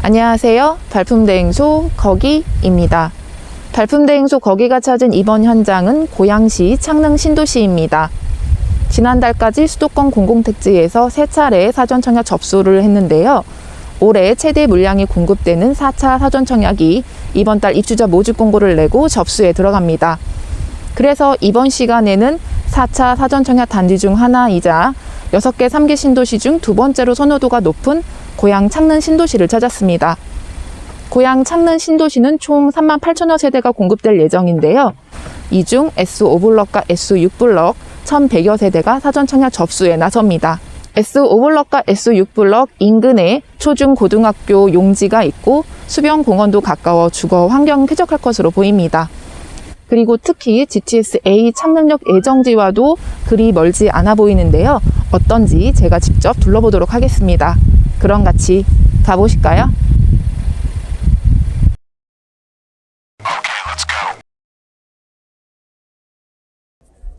안녕하세요. 발품대행소 거기입니다. 발품대행소 거기가 찾은 이번 현장은 고양시 창릉 신도시입니다. 지난달까지 수도권 공공택지에서 세 차례 사전 청약 접수를 했는데요. 올해 최대 물량이 공급되는 4차 사전 청약이 이번 달 입주자 모집 공고를 내고 접수에 들어갑니다. 그래서 이번 시간에는 4차 사전 청약 단지 중 하나이자 6개 3개 신도시 중 두 번째로 선호도가 높은 고양 창릉 신도시를 찾았습니다. 고양 창릉 신도시는 총 3만 8천여 세대가 공급될 예정인데요. 이 중 S5블럭과 S6블럭 1,100여 세대가 사전 청약 접수에 나섭니다. S5블럭과 S6블럭 인근에 초중 고등학교 용지가 있고 수변 공원도 가까워 주거 환경 쾌적할 것으로 보입니다. 그리고 특히 GTS A 창릉역 예정지와도 그리 멀지 않아 보이는데요. 어떤지 제가 직접 둘러보도록 하겠습니다. 그럼 같이 가보실까요?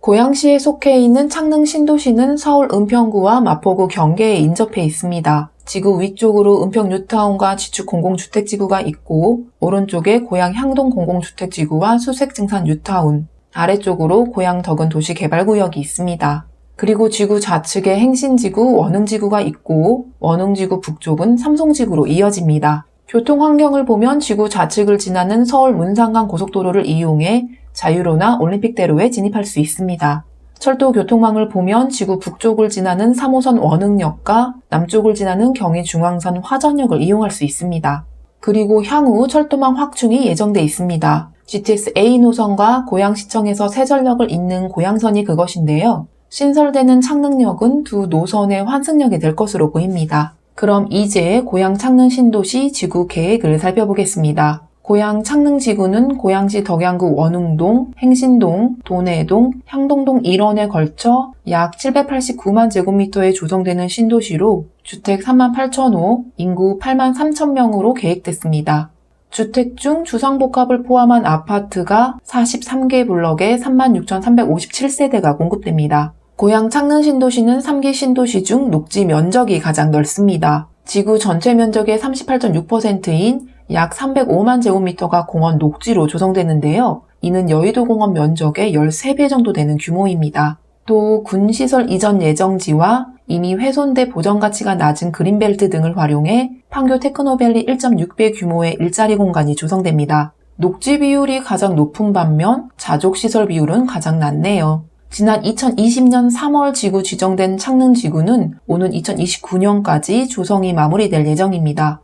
고양시에 속해 있는 창릉 신도시는 서울 은평구와 마포구 경계에 인접해 있습니다. 지구 위쪽으로 은평 뉴타운과 지축 공공주택지구가 있고 오른쪽에 고양 향동 공공주택지구와 수색증산 뉴타운, 아래쪽으로 고양 덕은 도시개발구역이 있습니다. 그리고 지구 좌측에 행신지구, 원흥지구가 있고 원흥지구 북쪽은 삼송지구로 이어집니다. 교통 환경을 보면 지구 좌측을 지나는 서울 문상간 고속도로를 이용해 자유로나 올림픽대로에 진입할 수 있습니다. 철도 교통망을 보면 지구 북쪽을 지나는 3호선 원흥역과 남쪽을 지나는 경의 중앙선 화전역을 이용할 수 있습니다. 그리고 향후 철도망 확충이 예정돼 있습니다. GTX A 노선과 고양시청에서 세전역을 잇는 고양선이 그것인데요. 신설되는 창릉역은 두 노선의 환승역이 될 것으로 보입니다. 그럼 이제 고양 창릉 신도시 지구 계획을 살펴보겠습니다. 고양 창릉지구는 고양시 덕양구 원흥동, 행신동, 도내동, 향동동 일원에 걸쳐 약 789만 제곱미터에 조성되는 신도시로 주택 3만 8천 호, 인구 8만 3천 명으로 계획됐습니다. 주택 중 주상복합을 포함한 아파트가 43개 블럭에 36,357세대가 공급됩니다. 고양 창릉 신도시는 3기 신도시 중 녹지 면적이 가장 넓습니다. 지구 전체 면적의 38.6%인 약 305만 제곱미터가 공원 녹지로 조성되는데요. 이는 여의도 공원 면적의 13배 정도 되는 규모입니다. 또 군시설 이전 예정지와 이미 훼손돼 보전 가치가 낮은 그린벨트 등을 활용해 판교 테크노밸리 1.6배 규모의 일자리 공간이 조성됩니다. 녹지 비율이 가장 높은 반면 자족 시설 비율은 가장 낮네요. 지난 2020년 3월 지구 지정된 창릉 지구는 오는 2029년까지 조성이 마무리될 예정입니다.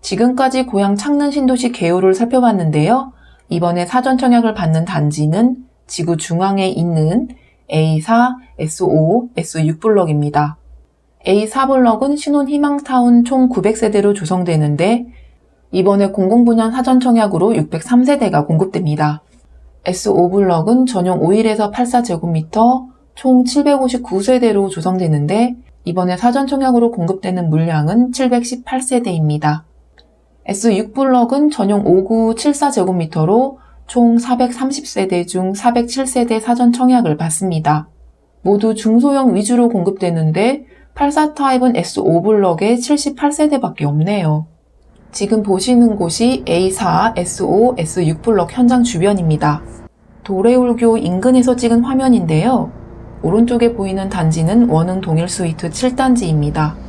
지금까지 고향 창릉 신도시 개요를 살펴봤는데요. 이번에 사전 청약을 받는 단지는 지구 중앙에 있는 A4, S5, S6 블럭입니다. A4 블럭은 신혼 희망타운 총 900세대로 조성되는데 이번에 공공분양 사전 청약으로 603세대가 공급됩니다. S5 블럭은 전용 5일에서 84제곱미터 총 759세대로 조성되는데 이번에 사전 청약으로 공급되는 물량은 718세대입니다. S6 블럭은 전용 5구 74제곱미터로 총 430세대 중 407세대 사전 청약을 받습니다. 모두 중소형 위주로 공급되는데 84 타입은 S5 블럭에 78세대밖에 없네요. 지금 보시는 곳이 A4, S5, S6 블럭 현장 주변입니다. 도래울교 인근에서 찍은 화면인데요. 오른쪽에 보이는 단지는 원흥 동일 스위트 7단지입니다.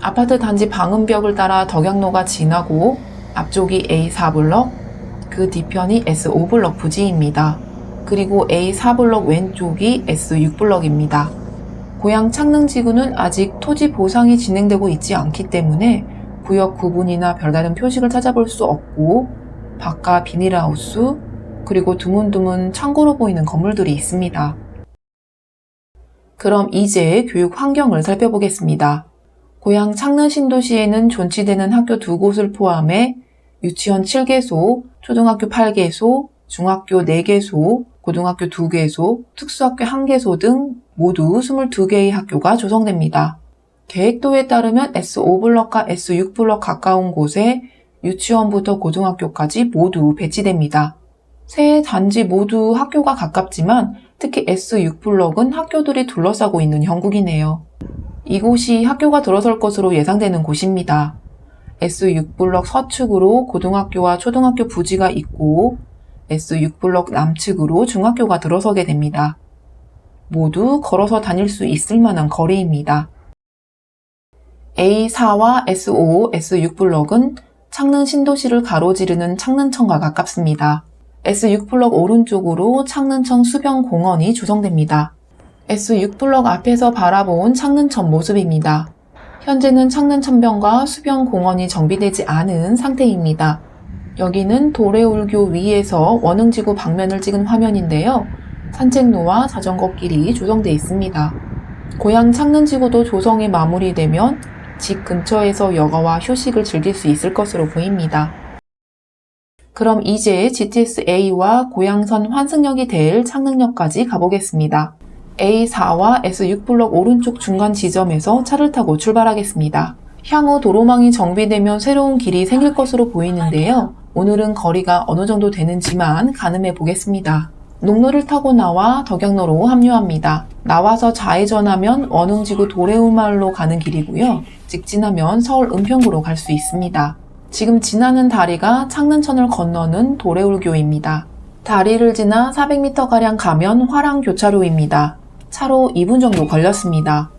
아파트 단지 방음벽을 따라 덕양로가 지나고 앞쪽이 A4 블럭, 그 뒤편이 S5 블럭 부지입니다. 그리고 A4 블럭 왼쪽이 S6 블럭입니다. 고양 창릉지구는 아직 토지 보상이 진행되고 있지 않기 때문에 구역 구분이나 별다른 표식을 찾아볼 수 없고 바깥 비닐하우스 그리고 드문드문 창고로 보이는 건물들이 있습니다. 그럼 이제 교육 환경을 살펴보겠습니다. 고양 창릉 신도시에는 존치되는 학교 두 곳을 포함해 유치원 7개소, 초등학교 8개소, 중학교 4개소, 고등학교 2개소, 특수학교 1개소 등 모두 22개의 학교가 조성됩니다. 계획도에 따르면 S5블럭과 S6블럭 가까운 곳에 유치원부터 고등학교까지 모두 배치됩니다. 세 단지 모두 학교가 가깝지만 특히 S6블럭은 학교들이 둘러싸고 있는 형국이네요. 이곳이 학교가 들어설 것으로 예상되는 곳입니다. S6블럭 서측으로 고등학교와 초등학교 부지가 있고 S6블럭 남측으로 중학교가 들어서게 됩니다. 모두 걸어서 다닐 수 있을 만한 거리입니다. A4와 S5, S6블럭은 창릉 신도시를 가로지르는 창릉천과 가깝습니다. S6블럭 오른쪽으로 창릉천 수변공원이 조성됩니다. S6 블럭 앞에서 바라본 창릉천 모습입니다. 현재는 창릉천변과 수변공원이 정비되지 않은 상태입니다. 여기는 도래울교 위에서 원흥지구 방면을 찍은 화면인데요. 산책로와 자전거 길이 조성되어 있습니다. 고향 창릉지구도 조성이 마무리되면 집 근처에서 여가와 휴식을 즐길 수 있을 것으로 보입니다. 그럼 이제 GTS-A와 고양선 환승역이 될 창릉역까지 가보겠습니다. A4와 S6블럭 오른쪽 중간 지점에서 차를 타고 출발하겠습니다. 향후 도로망이 정비되면 새로운 길이 생길 것으로 보이는데요. 오늘은 거리가 어느 정도 되는지만 가늠해 보겠습니다. 농로를 타고 나와 덕양로로 합류합니다. 나와서 좌회전하면 원흥지구 도래우마을로 가는 길이고요. 직진하면 서울 은평구로 갈 수 있습니다. 지금 지나는 다리가 창릉천을 건너는 도래울교입니다. 다리를 지나 400m가량 가면 화랑 교차로입니다. 차로 2분 정도 걸렸습니다.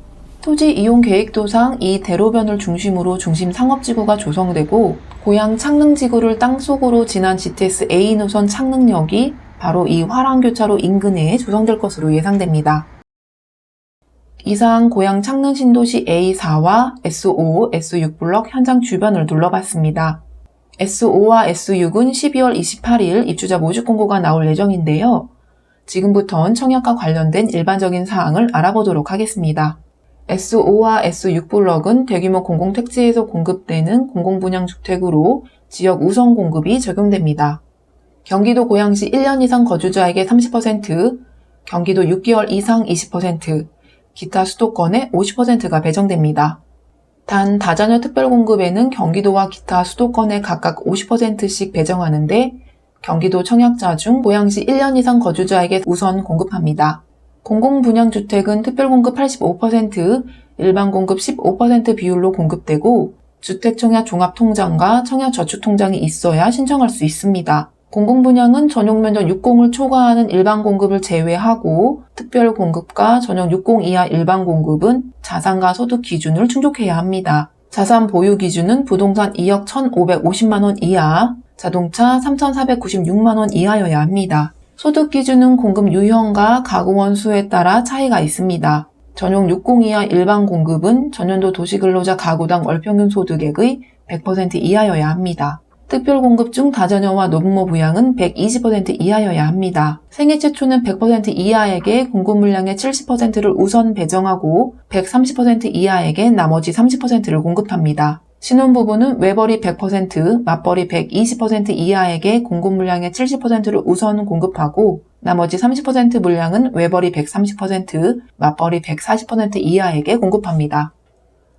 토지 이용 계획도상 이 대로변을 중심으로 중심 상업지구가 조성되고 고향 창릉지구를 땅속으로 지난 GTS A 노선 창릉역이 바로 이 화랑교차로 인근에 조성될 것으로 예상됩니다. 이상 고향 창릉 신도시 A4와 S5, S6 블럭 현장 주변을 둘러봤습니다. S5와 S6은 12월 28일 입주자 모집 공고가 나올 예정인데요. 지금부턴 청약과 관련된 일반적인 사항을 알아보도록 하겠습니다. S5와 S6 블럭은 대규모 공공택지에서 공급되는 공공분양 주택으로 지역 우선 공급이 적용됩니다. 경기도 고양시 1년 이상 거주자에게 30%, 경기도 6개월 이상 20%, 기타 수도권의 50%가 배정됩니다. 단 다자녀 특별공급에는 경기도와 기타 수도권에 각각 50%씩 배정하는데 경기도 청약자 중 고양시 1년 이상 거주자에게 우선 공급합니다. 공공분양주택은 특별공급 85%, 일반공급 15% 비율로 공급되고 주택청약 종합통장과 청약저축통장이 있어야 신청할 수 있습니다. 공공분양은 전용 면적 60을 초과하는 일반 공급을 제외하고 특별 공급과 전용 60 이하 일반 공급은 자산과 소득 기준을 충족해야 합니다. 자산 보유 기준은 부동산 2억 1,550만 원 이하, 자동차 3,496만원 이하여야 합니다. 소득 기준은 공급 유형과 가구원 수에 따라 차이가 있습니다. 전용 60 이하 일반 공급은 전년도 도시근로자 가구당 월평균 소득액의 100% 이하여야 합니다. 특별 공급 중 다자녀와 노부모 부양은 120% 이하여야 합니다. 생애 최초는 100% 이하에게 공급 물량의 70%를 우선 배정하고 130% 이하에게 나머지 30%를 공급합니다. 신혼부부는 외벌이 100%, 맞벌이 120% 이하에게 공급 물량의 70%를 우선 공급하고 나머지 30% 물량은 외벌이 130%, 맞벌이 140% 이하에게 공급합니다.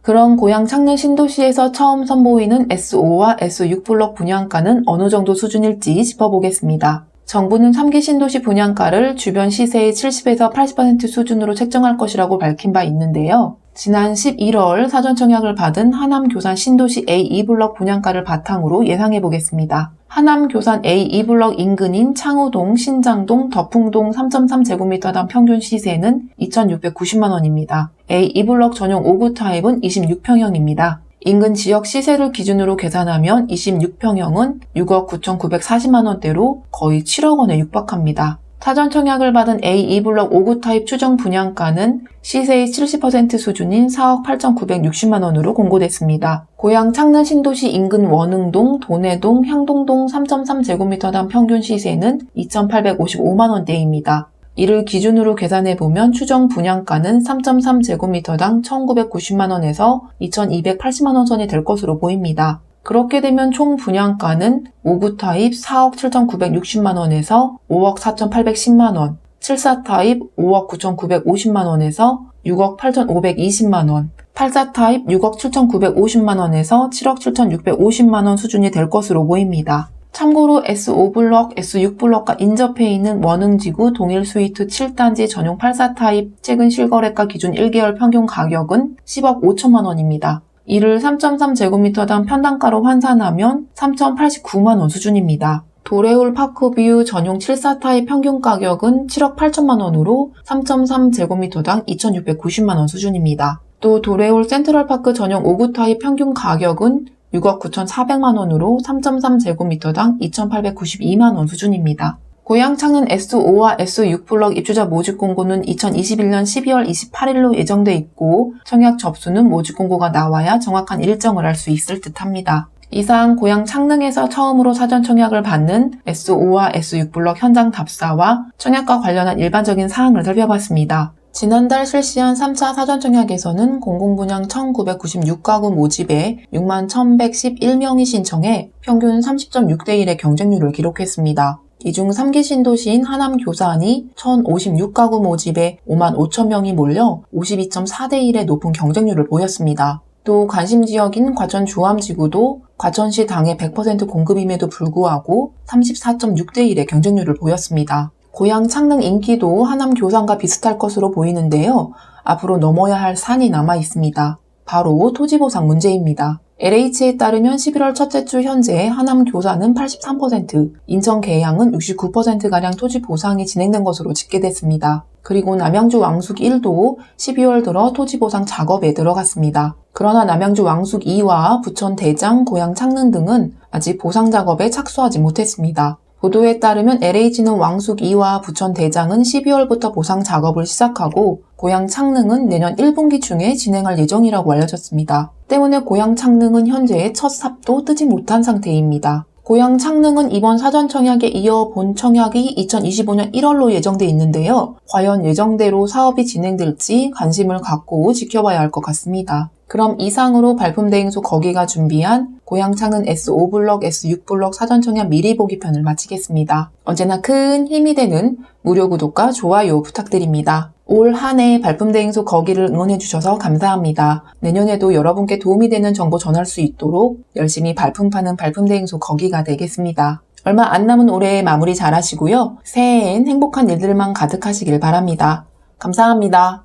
그런 고향 창릉 신도시에서 처음 선보이는 S5와 S6 블록 분양가는 어느 정도 수준일지 짚어보겠습니다. 정부는 3기 신도시 분양가를 주변 시세의 70에서 80% 수준으로 책정할 것이라고 밝힌 바 있는데요. 지난 11월 사전 청약을 받은 하남 교산 신도시 A2블럭 분양가를 바탕으로 예상해 보겠습니다. 하남 교산 A2블럭 인근인 창우동, 신장동, 덕풍동 3.3제곱미터당 평균 시세는 2,690만 원입니다. A2블럭 전용 5구 타입은 26평형입니다. 인근 지역 시세를 기준으로 계산하면 26평형은 6억 9,940만 원대로 거의 7억 원에 육박합니다. 사전 청약을 받은 A2블럭 5구 타입 추정 분양가는 시세의 70% 수준인 4억 8,960만 원으로 공고됐습니다. 고향 창남 신도시 인근 원흥동, 도내동, 향동동 3.3제곱미터당 평균 시세는 2,855만 원대입니다. 이를 기준으로 계산해보면 추정 분양가는 3.3제곱미터당 1,990만원에서 2,280만원 선이 될 것으로 보입니다. 그렇게 되면 총 분양가는 5구 타입 4억 7,960만원에서 5억 4,810만원, 7사 타입 5억 9,950만원에서 6억 8,520만원, 8사 타입 6억 7,950만원에서 7억 7,650만원 수준이 될 것으로 보입니다. 참고로 S5블럭, S6블럭과 인접해 있는 원흥지구 동일 스위트 7단지 전용 84 타입 최근 실거래가 기준 1개월 평균 가격은 10억 5천만 원입니다. 이를 3.3제곱미터당 편당가로 환산하면 3,089만원 수준입니다. 도레울 파크뷰 전용 74타입 평균 가격은 7억 8천만 원으로 3.3제곱미터당 2,690만 원 수준입니다. 또 도레올 센트럴파크 전용 5구 타입 평균 가격은 6억 9,400만 원으로 3.3제곱미터당 2,892만 원 수준입니다. 고양 창은 S5와 S6 블럭 입주자 모집 공고는 2021년 12월 28일로 예정돼 있고 청약 접수는 모집 공고가 나와야 정확한 일정을 알 수 있을 듯 합니다. 이상 고양 창릉에서 처음으로 사전 청약을 받는 S5와 S6 블럭 현장 답사와 청약과 관련한 일반적인 사항을 살펴봤습니다. 지난달 실시한 3차 사전 청약에서는 공공분양 1996가구 모집에 6만 1111명이 신청해 평균 30.6대 1의 경쟁률을 기록했습니다. 이중 3기 신도시인 하남 교산이 1056가구 모집에 5만 5천 명이 몰려 52.4대 1의 높은 경쟁률을 보였습니다. 또 관심 지역인 과천 주암지구도 과천시 당의 100% 공급임에도 불구하고 34.6대 1의 경쟁률을 보였습니다. 고향 창릉 인기도 하남 교산과 비슷할 것으로 보이는데요. 앞으로 넘어야 할 산이 남아 있습니다. 바로 토지보상 문제입니다. LH에 따르면 11월 첫째 주 현재 하남 교산은 83%, 인천 계양은 69%가량 토지 보상이 진행된 것으로 집계됐습니다. 그리고 남양주 왕숙 1도 12월 들어 토지 보상 작업에 들어갔습니다. 그러나 남양주 왕숙 2와 부천 대장, 고양 창릉 등은 아직 보상 작업에 착수하지 못했습니다. 보도에 따르면 LH는 왕숙 2와 부천 대장은 12월부터 보상 작업을 시작하고 고양 창릉은 내년 1분기 중에 진행할 예정이라고 알려졌습니다. 때문에 고양 창릉은 현재 첫 삽도 뜨지 못한 상태입니다. 고양 창릉은 이번 사전 청약에 이어 본 청약이 2025년 1월로 예정돼 있는데요. 과연 예정대로 사업이 진행될지 관심을 갖고 지켜봐야 할 것 같습니다. 그럼 이상으로 발품대행소 거기가 준비한 고양창은 S5블럭, S6블럭 사전청약 미리 보기 편을 마치겠습니다. 언제나 큰 힘이 되는 무료 구독과 좋아요 부탁드립니다. 올 한 해 발품대행소 거기를 응원해주셔서 감사합니다. 내년에도 여러분께 도움이 되는 정보 전할 수 있도록 열심히 발품 파는 발품대행소 거기가 되겠습니다. 얼마 안 남은 올해 마무리 잘 하시고요. 새해엔 행복한 일들만 가득하시길 바랍니다. 감사합니다.